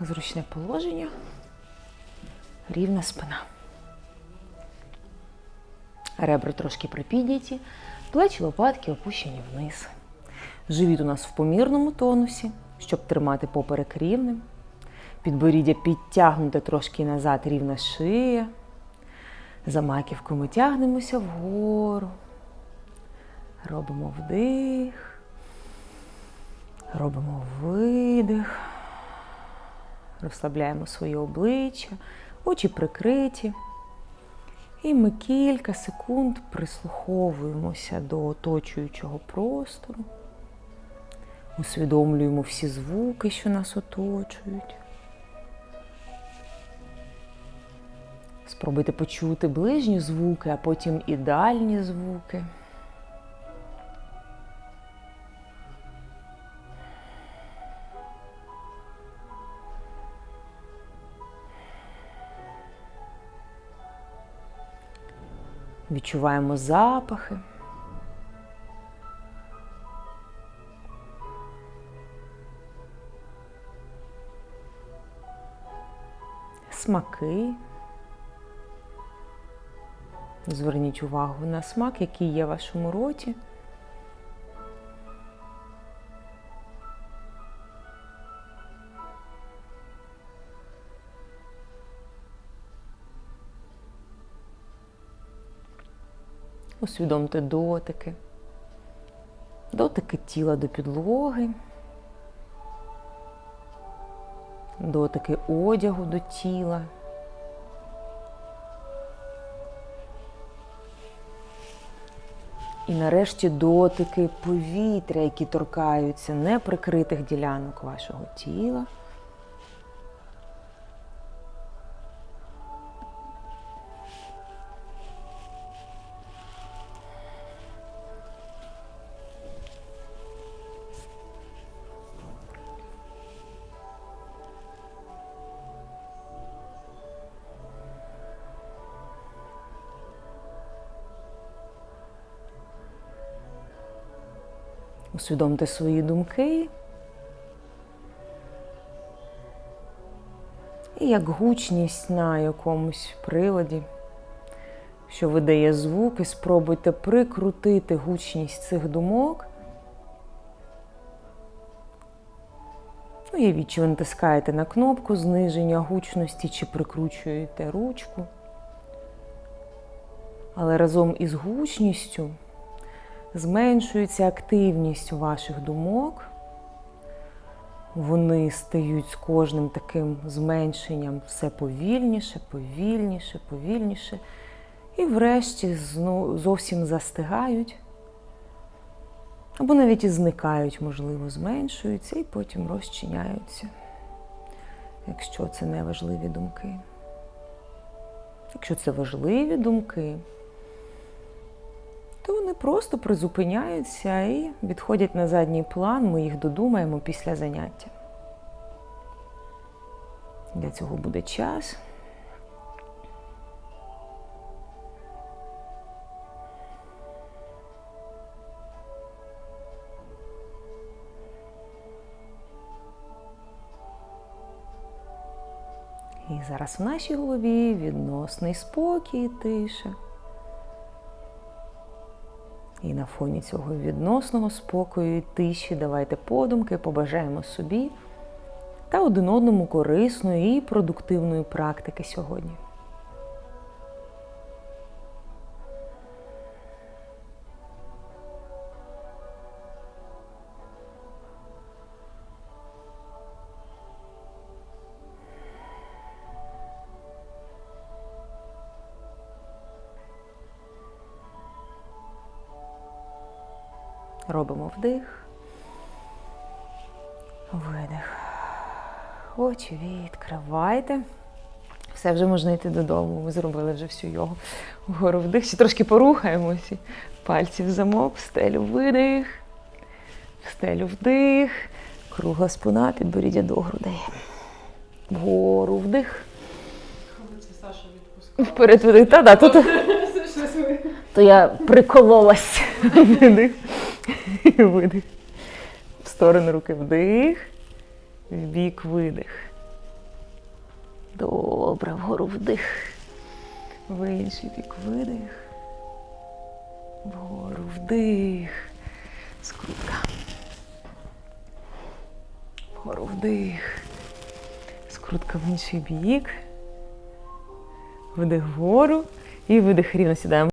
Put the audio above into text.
Зручне положення, рівна спина. Ребра трошки припідняті, плечі лопатки опущені вниз. Живіт у нас в помірному тонусі, щоб тримати поперек рівним. Підборіддя підтягнуте трошки назад, рівна шия. За маківкою ми тягнемося вгору. Робимо вдих. Робимо видих. Розслабляємо своє обличчя, очі прикриті. І ми кілька секунд прислуховуємося до оточуючого простору. Усвідомлюємо всі звуки, що нас оточують. Спробуйте почути ближні звуки, а потім і дальні звуки. Відчуваємо запахи. Смаки. Зверніть увагу на смак, який є в вашому роті. Усвідомте дотики, дотики тіла до підлоги, дотики одягу до тіла. І нарешті дотики повітря, які торкаються неприкритих ділянок вашого тіла. Усвідомте свої думки. І як гучність на якомусь приладі, що видає звуки, спробуйте прикрутити гучність цих думок. Уявіть, чи ви натискаєте на кнопку зниження гучності, чи прикручуєте ручку. Але разом із гучністю зменшується активність ваших думок. Вони стають з кожним таким зменшенням все повільніше, повільніше, повільніше. І врешті зовсім застигають. Або навіть і зникають, можливо, зменшуються і потім розчиняються, якщо це не важливі думки. Якщо це важливі думки, то вони просто призупиняються і відходять на задній план. Ми їх додумаємо після заняття. Для цього буде час. І зараз в нашій голові відносний спокій і тиша. І на фоні цього відносного спокою і тиші давайте подумки, побажаємо собі та один одному корисної і продуктивної практики сьогодні. Робимо вдих, видих. Очі відкривайте. Все, вже можна йти додому. Ми зробили вже всю йогу. Вгору вдих. Ще трошки порухаємося. Пальці в замок, в стелю видих, в стелю вдих. Кругла спина, підборіддя до грудей. Вгору вдих. Вперед видих. Та-да, тут. Щось. То я прикололась. Видих. Видих. В сторону руки вдих. В бік видих. Добре, вгору вдих. В інший бік видих. Вгору вдих. Скрутка. Вгору вдих. Скрутка в інший бік. Вдих вгору і видих рівно сідаємо.